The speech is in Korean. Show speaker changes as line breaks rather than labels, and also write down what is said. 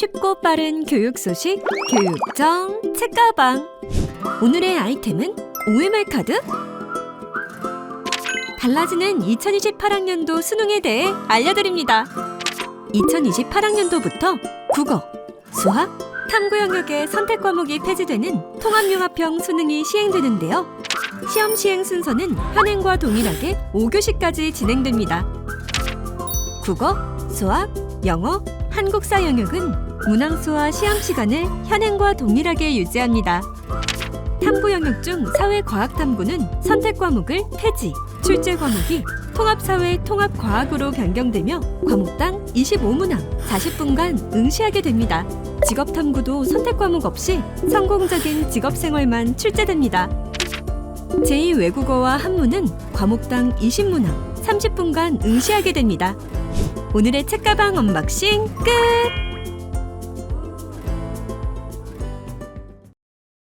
쉽고 빠른 교육 소식 교육정 책가방 오늘의 아이템은 OMR 카드 달라지는 2028학년도 수능에 대해 알려드립니다. 2028학년도부터 국어, 수학, 탐구 영역의 선택 과목이 폐지되는 통합융합형 수능이 시행되는데요. 시험 시행 순서는 현행과 동일하게 5교시까지 진행됩니다. 국어, 수학, 영어, 한국사 영역은 문항수와 시험 시간을 현행과 동일하게 유지합니다. 탐구 영역 중 사회과학 탐구는 선택 과목을 폐지, 출제 과목이 통합사회 통합과학으로 변경되며 과목당 25문항 40분간 응시하게 됩니다. 직업 탐구도 선택 과목 없이 성공적인 직업 생활만 출제됩니다. 제2 외국어와 한문은 과목당 20문항 30분간 응시하게 됩니다. 오늘의 책가방 언박싱 끝!